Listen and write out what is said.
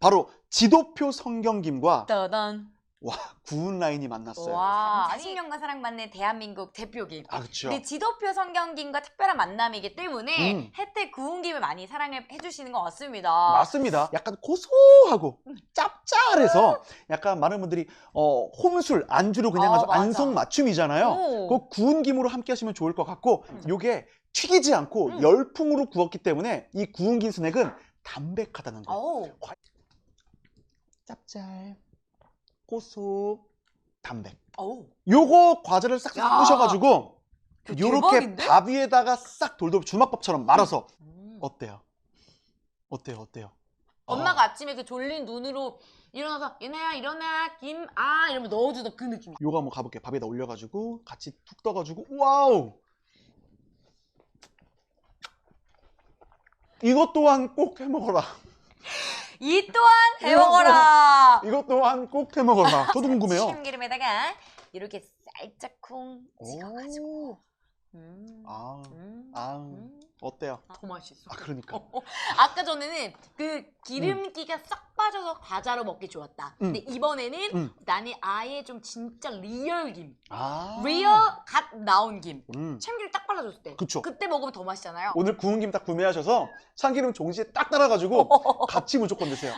바로 지도표 성경김과 따단. 와 구운 라인이 만났어요. 와, 40년간 사랑받는 대한민국 대표김. 아 그렇죠. 지도표 성경김과 특별한 만남이기 때문에 음. 혜택 구운 김을 많이 사랑을 해주시는 것 같습니다. 맞습니다. 약간 고소하고 음. 짭짤해서 약간 많은 분들이 어, 홈술 안주로 그냥 아, 아주 맞아. 안성맞춤이잖아요. 오. 그 구운 김으로 함께 하시면 좋을 것 같고 음. 요게 튀기지 않고 음. 열풍으로 구웠기 때문에 이 구운 김 스낵은 담백하다는 거. 어우. 짭짤, 고소, 담백. 어우. 요거 과자를 싹싹 야. 부셔가지고 그 요렇게 대박인데? 밥 위에다가 싹 돌돌 주먹밥처럼 말아서 음. 어때요? 어때요? 어때요? 엄마가 아침에 그 졸린 눈으로 일어나서 얘네야 일어나 김 아 이러면 넣어주던 그 느낌. 요거 한번 가볼게요. 밥에다 올려가지고 같이 툭 떠가지고 와우. 이것 또한 꼭 해먹어라. 이 또한 해먹어라. 이것 또한 꼭 해먹어라. 저도 궁금해요. 참기름에다가 이렇게 살짝 쿵 찍어가지고. 오. 음. 아, 음. 아, 음. 어때요? 더 맛있어. 아, 그러니까. 어, 어. 아까 전에는 그 기름기가 싹 빠져서 과자로 먹기 좋았다. 음. 근데 이번에는 음. 나는 아예 좀 진짜 리얼 김. 아. 리얼 갓 나온 김. 음. 참기름 딱 발라줬을 때. 그쵸. 그때 먹으면 더 맛있잖아요. 오늘 구운 김 딱 구매하셔서 참기름 종지에 딱 따라가지고 같이 무조건 드세요.